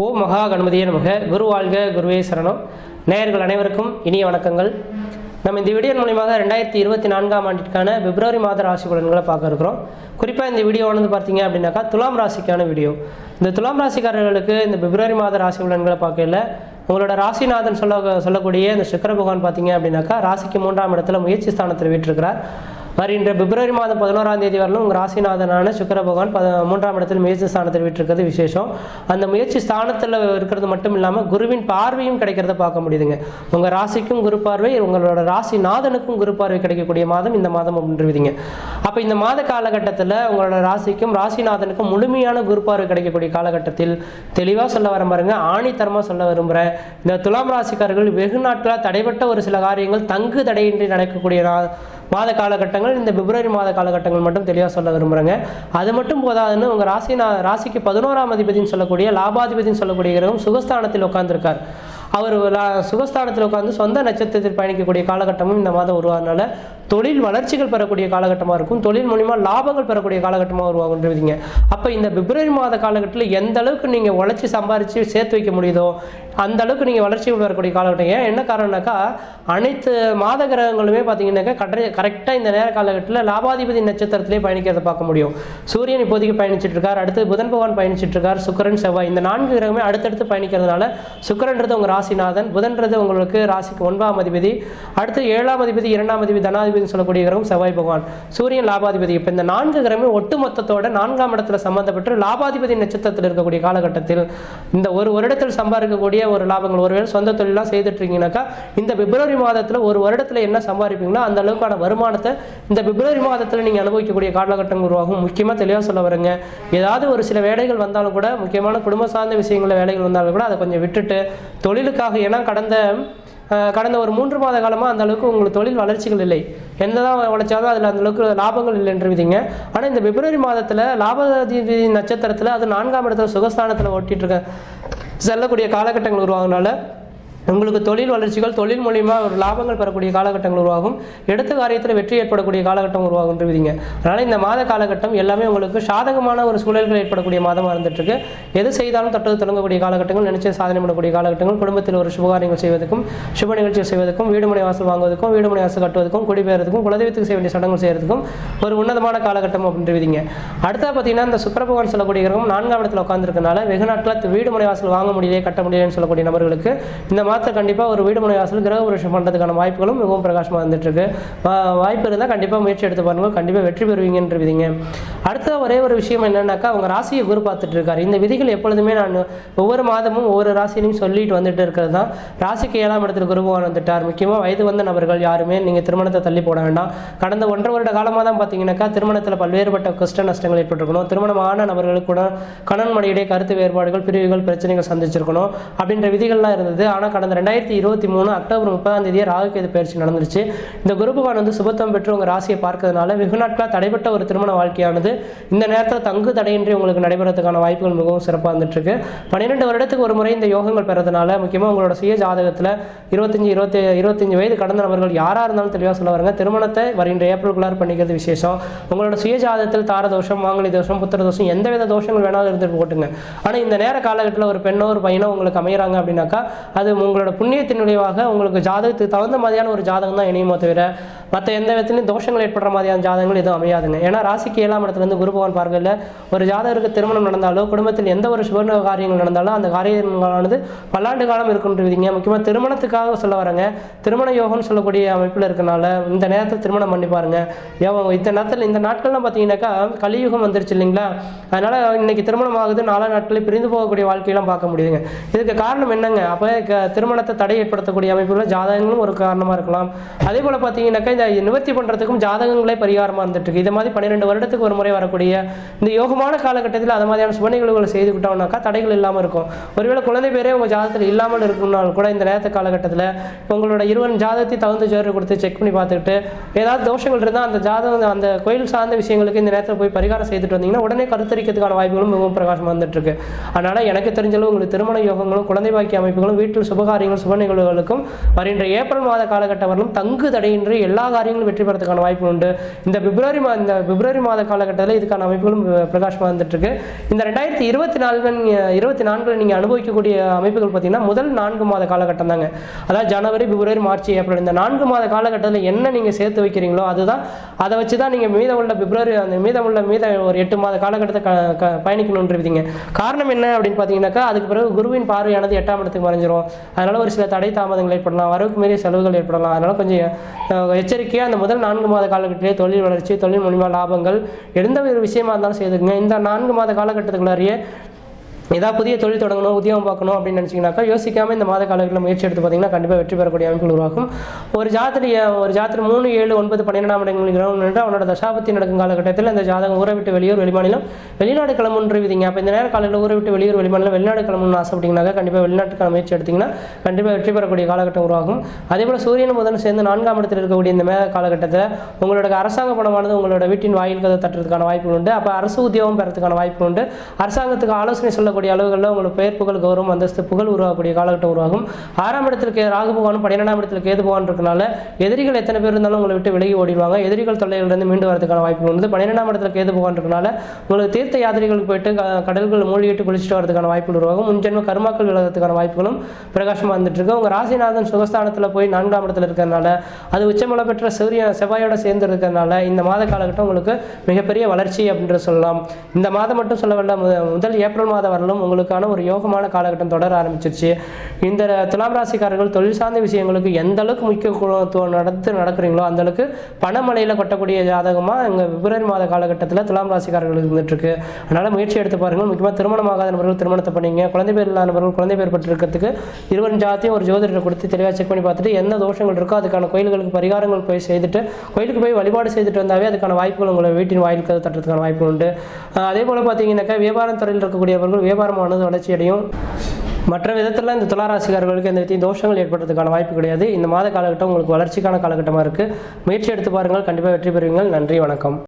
ஓ மகா கணபதியே நமக. குரு வாழ்க குருவே சரணம். நேயர்கள் அனைவருக்கும் இனிய வணக்கங்கள். நம்ம இந்த வீடியோ மூலியமாக ரெண்டாயிரத்தி இருபத்தி நான்காம் ஆண்டிற்கான பிப்ரவரி மாத ராசி பலன்களை பார்க்க இருக்கிறோம். குறிப்பாக இந்த வீடியோ வந்து பார்த்தீங்க அப்படின்னாக்கா துலாம் ராசிக்கான வீடியோ. இந்த துலாம் ராசிக்காரர்களுக்கு இந்த பிப்ரவரி மாத ராசி பலன்களை பார்க்கல உங்களோட ராசிநாதன் சொல்ல சொல்லக்கூடிய இந்த சுக்கர பகவான் பார்த்தீங்க அப்படின்னாக்கா ராசிக்கு மூன்றாம் இடத்துல முயற்சி ஸ்தானத்தில் வீட்டிருக்கிறார். வருகின்ற பிப்ரவரி மாதம் பதினோராம் தேதி வரலும் உங்கள் ராசிநாதனான சுக்கர பகவான் பத மூன்றாம் இடத்தில் முயற்சி ஸ்தானத்தில் விட்டுருக்கிறது விசேஷம் அந்த முயற்சி ஸ்தானத்தில் இருக்கிறது மட்டும் இல்லாமல் குருவின் பார்வையும் கிடைக்கிறத பார்க்க முடியுதுங்க உங்கள் ராசிக்கும் குரு பார்வை உங்களோட ராசிநாதனுக்கும் குரு பார்வை கிடைக்கக்கூடிய மாதம் இந்த மாதம் அப்படின்றவிதிங்க அப்போ இந்த மாத காலகட்டத்தில் உங்களோட ராசிக்கும் ராசிநாதனுக்கும் முழுமையான குரு பார்வை கிடைக்கக்கூடிய காலகட்டத்தில் தெளிவாக சொல்ல வர பாருங்க ஆணித்தரமாக சொல்ல விரும்புகிறேன் இந்த துலாம் ராசிக்காரர்கள் வெகு நாட்களாக தடைபட்ட ஒரு சில காரியங்கள் தங்கு தடையின்றி நடக்கக்கூடிய நா- மாத காலகட்டங்கள் இந்த பிப்ரவரி மாத காலகட்டங்கள் மட்டும் தெளிவாக சொல்ல விரும்புகிறேங்க அது மட்டும் போதாதுன்னு உங்கள் ராசி ராசிக்கு பதினோராம் அதிபதினு சொல்லக்கூடிய லாபாதிபதினு சொல்லக்கூடிய கிரகம் சுகஸ்தானத்தில் உட்கார்ந்திருக்கார் அவர் லா- சுகஸ்தானத்தில் உட்காந்து சொந்த நட்சத்திரத்தில் பயணிக்கக்கூடிய காலகட்டமும் இந்த மாதம் உருவானால தொழில் வளர்ச்சிகள் பெறக்கூடிய காலகட்டமாக இருக்கும். தொழில் மூலிமா லாபங்கள் பெறக்கூடிய காலகட்டமாக உருவாகுன்றீங்க அப்போ இந்த பிப்ரவரி மாத காலகட்டத்தில் எந்த அளவுக்கு நீங்கள் உழைச்சி சம்பாரித்து சேர்த்து வைக்க முடியுதோ அந்த அளவுக்கு நீங்கள் வளர்ச்சி பெறக்கூடிய காலகட்டம். ஏன்? என்ன காரணம்னாக்கா அனைத்து மாத கிரகங்களுமே பார்த்தீங்கன்னாக்கா கடை கரெக்டாக இந்த நேர காலகட்டத்தில் லாபாதிபதி நட்சத்திரத்திலே பயணிக்கிறத பார்க்க முடியும். சூரியன் இப்போதைக்கு பயணிச்சிட்டு இருக்கார். அடுத்து புதன் பகவான் பயணிச்சுட்டு இருக்கார். சுக்கிரன் செவ்வாய் இந்த நான்கு கிரகமே அடுத்தடுத்து பயணிக்கிறதுனால சுக்கிரன்றது உங்கள் ராசிநாதன் புதன்றது உங்களுக்கு ராசிக்கு ஒன்பதாம் அதிபதி. அடுத்து ஏழாம் அதிபதி இரண்டாம் அதிபதி தனாதிபதி சொல்லக்கூடிய கிரகம் செவ்வாய் பகவான். சூரியன் லாபாதிபதி. இப்போ இந்த நான்கு கிரகமே ஒட்டுமொத்தத்தோட நான்காம் இடத்துல சம்பந்தப்பட்டு லாபாதிபதி நட்சத்திரத்தில் இருக்கக்கூடிய காலகட்டத்தில் இந்த ஒரு வருடத்தில் சம்பாதிக்கக்கூடிய ஒரு லாபங்கள் ஒருவேளை சொந்த தொழிலாம் செய்துட்டு இருக்கீங்கன்னாக்கா இந்த பிப்ரவரி மாதத்தில் ஒரு வருடத்தில் என்ன சம்பாதிப்பீங்களோ அந்த அளவுக்கான வருமானத்தை இந்த பிப்ரவரி மாதத்தில் நீங்கள் அனுபவிக்கக்கூடிய காலகட்டங்கள் உருவாகும். முக்கியமாக தெளிவாக சொல்ல வரேங்க. ஏதாவது ஒரு சில வேலைகள் வந்தாலும் கூட முக்கியமான குடும்ப சார்ந்த விஷயங்களில் வேலைகள் வந்தாலும் கூட அதை கொஞ்சம் விட்டுட்டு தொழிலுக்காக ஏன்னா கடந்த கடந்த ஒரு மூன்று மாத காலமாக அந்தளவுக்கு உங்களுக்கு தொழில் வளர்ச்சிகள் இல்லை. என்னதான் உழைச்சாலும் அதில் அந்தளவுக்கு லாபங்கள் இல்லை லாபங்கள் இல்லைன்றவிதிங்க ஆனால் இந்த பிப்ரவரி மாதத்தில் லாபாதிபதி நட்சத்திரத்தில் அது நான்காம் இடத்துல சுகஸ்தானத்தில் ஓட்டிகிட்டு இருக்க செல்லக்கூடிய காலகட்டங்கள் உருவாகுனால உங்களுக்கு தொழில் வளர்ச்சிகள் தொழில் மூலியமா ஒரு லாபங்கள் பெறக்கூடிய காலகட்டங்கள் உருவாகும். எடுத்த காரியத்தில் வெற்றி ஏற்படக்கூடிய காலகட்டம் உருவாகும் விதிங்க. அதனால இந்த மாத காலகட்டம் எல்லாமே உங்களுக்கு சாதகமான ஒரு சூழல்கள் ஏற்படக்கூடிய மாதமாக இருந்துட்டுருக்கு. எது செய்தாலும் தொட்டது தொடங்கக்கூடிய காலகட்டங்கள் நினைச்ச சாதனை பண்ணக்கூடிய காலகட்டங்கள் குடும்பத்தில் ஒரு சுபகாரியங்கள் செய்வதற்கும் சுப நிகழ்ச்சிகள் செய்வதற்கும் வீடுமனை வாசல் வாங்குவதற்கும் வீடுமனை வாசல் கட்டுவதற்கும் குடிபெயர்றதுக்கும் குலதெய்வத்துக்கு செய்ய வேண்டிய சடங்குகள் செய்யறதுக்கும் ஒரு உன்னதமான காலகட்டம் அப்படின்ற விதிங்க. அடுத்தா பார்த்தீங்கன்னா இந்த சுக்கரபகவான் சொல்லக்கூடிய கிரகம் நான்காம் இடத்துல உட்காந்துருக்கனால வெகு நாட்டில் வீடு மனை வாசல் வாங்க முடியலையே கட்ட முடியலன்னு சொல்லக்கூடிய நபர்களுக்கு இந்த மாதத்தில் கண்டிப்பாக ஒரு வீடு மனை வாசல் கிரக புருஷம் பண்ணுறதுக்கான வாய்ப்புகளும் மிகவும் பிரகாசமாக வந்துட்டு இருக்கு வாய்ப்பு இருந்தால் கண்டிப்பாக முயற்சி எடுத்து பாருங்க. கண்டிப்பாக வெற்றி பெறுவீங்கன்ற விதிங்க. அடுத்த ஒரே ஒரு விஷயம் என்னன்னாக்கா அவங்க ராசியை குரு பார்த்துட்டு இருக்காரு. இந்த விதிகள் எப்பொழுதுமே நான் ஒவ்வொரு மாதமும் ஒவ்வொரு ராசியிலையும் சொல்லிட்டு வந்துட்டு இருக்கிறது தான் ராசிக்கு ஏழாம் இடத்துல குருபகவான் வந்துட்டார். முக்கியமாக வயது வந்த நபர்கள் யாருமே நீங்கள் திருமணத்தை தள்ளி போட வேண்டாம். கடந்த ஒன்றரை வருட காலமாக தான் பார்த்தீங்கன்னாக்கா திருமணத்தில் பல்வேறுபட்ட கஷ்ட நஷ்டங்கள் ஏற்பட்டிருக்கணும். திருமணமான நபர்களுக்கு கூட கணவன் மனையிடையே கருத்து வேறுபாடுகள் பிரிவுகள் பிரச்சனைகள் சந்திச்சிருக்கணும். அப்படின்ற விதிகள்லாம் இருந்தது. ஆனால் கடந்த ரெண்டாயிரத்தி இருபத்தி மூணு அக்டோபர் முப்பதாம் தேதியே ராகுகேது பயிற்சி நடந்துருச்சு. இந்த குரு பகவான் வந்து சுபத்துவம் பெற்று உங்கள் ராசியை பார்க்கறதுனால வெகு நாட்களாக தடைப்பட்ட ஒரு திருமண வாழ்க்கையானது இந்த நேரத்தில் தங்கு தடையின்றி உங்களுக்கு நடைபெறதுக்கான வாய்ப்புகள் மிகவும் சிறப்பாக வந்துட்டு இருக்கு பன்னிரெண்டு வருடத்துக்கு ஒரு முறை இந்த யோகங்கள் பெறதுனால முக்கியமாக உங்களோட சுய ஜாதகத்தில் இருபத்தஞ்சி இருபத்தி இருபத்தஞ்சு வயது கடந்த நபர்கள் யாராக இருந்தாலும் தெளிவாக சொல்ல வரங்க. திருமணத்தை வருகின்ற ஏப்ரலுக்குள்ளார் பண்ணிக்கிறது விசேஷம். உங்களோட சுய ஜாதகத்தில் தார தோஷம் மாங்கலி தோஷம் புத்திர தோஷம் எந்த வித தோஷங்கள் வேணாலும் இருந்துட்டு போட்டுங்க. ஆனால் இந்த நேர காலகட்டத்தில் ஒரு பெண்ணோ ஒரு பையனோ உங்களுக்கு அமையிறாங்க அப்படின்னாக்கா அது உங்களோட புண்ணியத்தின் விளைவாக உங்களுக்கு ஜாதகத்துக்கு தகுந்த மாதிரியான ஒரு ஜாதகம் தான் இணையுமோ தவிர மற்ற எந்த விதத்துலையும் தோஷங்கள் ஏற்படுற மாதிரியான ஜாதகங்கள் எதுவும் அமையாதுங்க. ஏன்னா ராசிக்கு ஏழாம் இடத்துலேருந்து குரு பகவான் பார்க்கல ஒரு ஜாதகருக்கு திருமணம் நடந்தாலோ குடும்பத்தில் எந்த ஒரு சுப காரியங்கள் நடந்தாலும் அந்த காரியங்களானது பல்லாண்டு காலம் இருக்குன்றீங்க முக்கியமாக திருமணத்துக்காக சொல்ல வரேங்க. திருமண யோகம்னு சொல்லக்கூடிய அமைப்பில் இருக்கனால இந்த நேரத்தில் திருமணம் பண்ணி பாருங்க. யோகம் இந்த நேரத்தில் இந்த நாட்கள்லாம் பார்த்தீங்கன்னாக்கா கலியுகம் வந்துருச்சு இல்லைங்களா? அதனால இன்னைக்கு திருமணம் ஆகுது நாலா நாட்களில் பிரிந்து போகக்கூடிய வாழ்க்கையெல்லாம் பார்க்க முடியுதுங்க. இதுக்கு காரணம் என்னங்க? அப்போ திருமணத்தை தடை ஏற்படுத்தக்கூடிய அமைப்புகள் ஜாதகங்களும் ஒரு காரணமாக இருக்கலாம். அதே போல் பார்த்தீங்கன்னாக்கா இந்த நிவர்த்தி பண்ணுறதுக்கும் ஜாதகங்களே பரிகாரமாக இருந்துட்டு இருக்கு இது மாதிரி பன்னிரெண்டு வருடத்துக்கு ஒரு முறை வரக்கூடிய இந்த யோகமான காலகட்டத்தில் அது மாதிரியான சுப நிகழ்வுகளை செய்துக்கிட்டோம்னாக்கா தடைகள் இல்லாமல் இருக்கும். ஒருவேளை குழந்தை பேரே உங்கள் ஜாதகத்தில் இல்லாமல் இருக்கணும்னாலும் கூட இந்த நேரத்து காலகட்டத்தில் உங்களோட இருவன் ஜாதகத்தை தகுந்த ஜோதிடர் கொடுத்து செக் பண்ணி பார்த்துக்கிட்டு ஏதாவது தோஷங்கள் இருந்தால் அந்த ஜாதகம் அந்த கோயில் சார்ந்த விஷயங்களுக்கு இந்த நேரத்தில் போய் பரிகாரம் செய்துட்டு வந்தீங்கன்னா உடனே கருத்தரிக்கிறதுக்கான வாய்ப்புகளும் மிகவும் பிரகாசமாக வந்துட்டு இருக்கு அதனால எனக்கு தெரிஞ்சளவு உங்களுக்கு திருமண யோகங்களும் குழந்தை பாக்கிய அமைப்புகளும் வீட்டில் காரியங்கள் சுப நிகழ்வுகளுக்கும் வருகின்ற ஏப்ரல் மாத காலகட்டம் வரலும் தங்கு தடையின்றி எல்லா காரியங்களும் வெற்றி பெறத்துக்கான வாய்ப்பு உண்டு. இந்த பிப்ரவரி மா இந்த பிப்ரவரி மாத காலகட்டத்தில் இதுக்கான அமைப்புகளும் அஹ், பிரகாசமாக வந்துட்டு இருக்கு இந்த ரெண்டாயிரத்தி இருபத்தி நான்கு இருபத்தி நான்கில் நீங்கள் அனுபவிக்கக்கூடிய அமைப்புகள் பார்த்தீங்கன்னா முதல் நான்கு மாத காலகட்டம் தாங்க. அதாவது ஜனவரி பிப்ரவரி மார்ச் ஏப்ரல் இந்த நான்கு மாத காலகட்டத்தில் என்ன நீங்கள் சேர்த்து வைக்கிறீங்களோ அதுதான் அதை வச்சு தான் நீங்கள் மீதம் உள்ள பிப்ரவரி அந்த மீதம் உள்ள மீத ஒரு எட்டு மாத காலகட்டத்தை க பயணிக்கணுன்றீங்க காரணம் என்ன அப்படின்னு பார்த்தீங்கன்னாக்கா அதுக்கு பிறகு குருவின் பார்வையானது எட்டாம் இடத்துக்கு மறைஞ்சிரும். அதனால ஒரு சில தடை தாமதங்கள் ஏற்படலாம் வரவுக்கு மீறிய செலவுகள் ஏற்படலாம். அதனால கொஞ்சம் எச்சரிக்கையாக அந்த முதல் நான்கு மாத காலகட்டத்திலே தொழில் வளர்ச்சி தொழில் மூலிமா லாபங்கள் எந்த ஒரு விஷயமா இருந்தாலும் செய்துக்குங்க. இந்த நான்கு மாத காலகட்டத்துக்குள்ளாரியே ஏதாவது புதிய தொழில் தொடங்கணும் உத்தியோகம் பார்க்கணும் அப்படின்னு நினச்சிங்கனாக்கா யோசிக்காம இந்த மாத காலங்களில் முயற்சி எடுத்து பார்த்தீங்கன்னா கண்டிப்பாக வெற்றி பெறக்கூடிய அமைப்புகள் உருவாகும். ஒரு ஜாத்திரி ஒரு ஜாத்திரி மூணு ஏழு ஒன்பது பன்னிரெண்டாம் இடங்களில் நின்று அவனோட தசாபத்தி நடக்கும் காலகட்டத்தில் இந்த ஜாதகம் ஊரை விட்டு வெளியூர் வெளிமாநிலம் வெளிநாடு கிளம்புன்ற விதிங்க. அப்போ இந்த நேர காலையில் ஊரை விட்டு வெளியூர் வெளிமாநிலம் வெளிநாடு கிளம்பணும்னு ஆசைப்பட்டீங்கன்னாக்கா கண்டிப்பாக வெளிநாட்டுக்கான முயற்சி எடுத்தீங்கன்னா கண்டிப்பாக வெற்றி பெறக்கூடிய காலகட்டம் உருவாகும். அதே போல் சூரியன் முதன் சேர்ந்து நான்காம் இடத்தில் இருக்கக்கூடிய இந்த மேக காலகட்டத்தில் உங்களோட அரசாங்க பணமானது உங்களோட வீட்டின் வாயில் கதை தட்டுறதுக்கான வாய்ப்புகள் உண்டு. அப்போ அரசு உத்தியோகம் பெறதுக்கான வாய்ப்புகள் உண்டு. அரசாங்கத்துக்கு ஆலோசனை சொல்ல சொல்லக்கூடிய அளவுகளில் உங்களுக்கு பெயர் புகழ் கௌரவம் அந்தஸ்து புகழ் உருவாகக்கூடிய காலகட்டம் உருவாகும். ஆறாம் இடத்துல ராகு பகவானும் பன்னிரெண்டாம் இடத்துல கேது பகவான் இருக்கனால எதிரிகள் எத்தனை பேர் இருந்தாலும் உங்களை விட்டு விலகி ஓடிடுவாங்க. எதிரிகள் தொல்லைகளிலிருந்து மீண்டு வரதுக்கான வாய்ப்புகள் உண்டு. பன்னிரெண்டாம் இடத்துல கேது பகவான் இருக்கனால உங்களுக்கு தீர்த்த யாத்திரைகளுக்கு போயிட்டு கடல்கள் மூழ்கிட்டு குளிச்சுட்டு வரதுக்கான வாய்ப்புகள் உருவாகும். முன்ஜென்ம கர்மாக்கள் விலகிறதுக்கான வாய்ப்புகளும் பிரகாசமாக வந்துட்டு இருக்கு உங்க ராசிநாதன் சுகஸ்தானத்தில் போய் நான்காம் இடத்துல இருக்கிறதுனால அது உச்சமலை பெற்ற சூரிய செவ்வாயோட சேர்ந்து இருக்கிறதுனால இந்த மாத காலகட்டம் உங்களுக்கு மிகப்பெரிய வளர்ச்சி அப்படின்ற சொல்லலாம். இந்த மாதம் மட்டும் சொல்லவில்லை முதல் ஏப்ரல் மாதம் வரலும். உங்களுக்கான ஒரு யோகமான காலகட்டம் தொடர ஆரம்பிச்சிருச்சு. இந்த துலாம் ராசிக்காரர்கள் தொழில் சார்ந்த விஷயங்களுக்கு எந்த அளவுக்கு முக்கியத்துவம் நடத்து நடக்கிறீங்களோ அந்த அளவுக்கு பணமலையில் கொட்டக்கூடிய ஜாதகமாக எங்கள் பிப்ரவரி மாத காலகட்டத்தில் துலாம் ராசிக்காரர்கள் இருந்துட்டு இருக்கு அதனால முயற்சி எடுத்து பாருங்கள். முக்கியமாக திருமணமாகாத நபர்கள் திருமணத்தை பண்ணீங்க. குழந்தை பேர் இல்லாத நபர்கள் குழந்தை பேர் பெற்றிருக்கிறதுக்கு இருவரும் ஜாத்தியும் ஒரு ஜோதிடரை கொடுத்து தெளிவாக செக் பண்ணி பார்த்துட்டு என்ன தோஷங்கள் இருக்கோ அதுக்கான கோயில்களுக்கு பரிகாரங்கள் போய் செய்துட்டு கோயிலுக்கு போய் வழிபாடு செய்துட்டு வந்தாவே அதுக்கான வாய்ப்புகள் உங்களை வீட்டின் வாயில் தட்டுறதுக்கான வாய்ப்பு உண்டு. அதே போல் பார்த்தீங்கன்னாக்கா வியாபாரம் துறையில் இருக்கக்கூடியவர்கள் வியாபாரமானது வளர்ச்சி அடையும் மற்ற விதத்தில் இந்த துளாராசிக்காரர்களுக்கு எந்த விதத்தையும் தோஷங்கள் ஏற்படுறதுக்கான வாய்ப்பு கிடையாது. இந்த மாத காலகட்டம் உங்களுக்கு வளர்ச்சிக்கான காலகட்டமாக இருக்குது முயற்சி எடுத்து பாருங்கள். கண்டிப்பாக வெற்றி பெறுவீங்கள் நன்றி. வணக்கம்.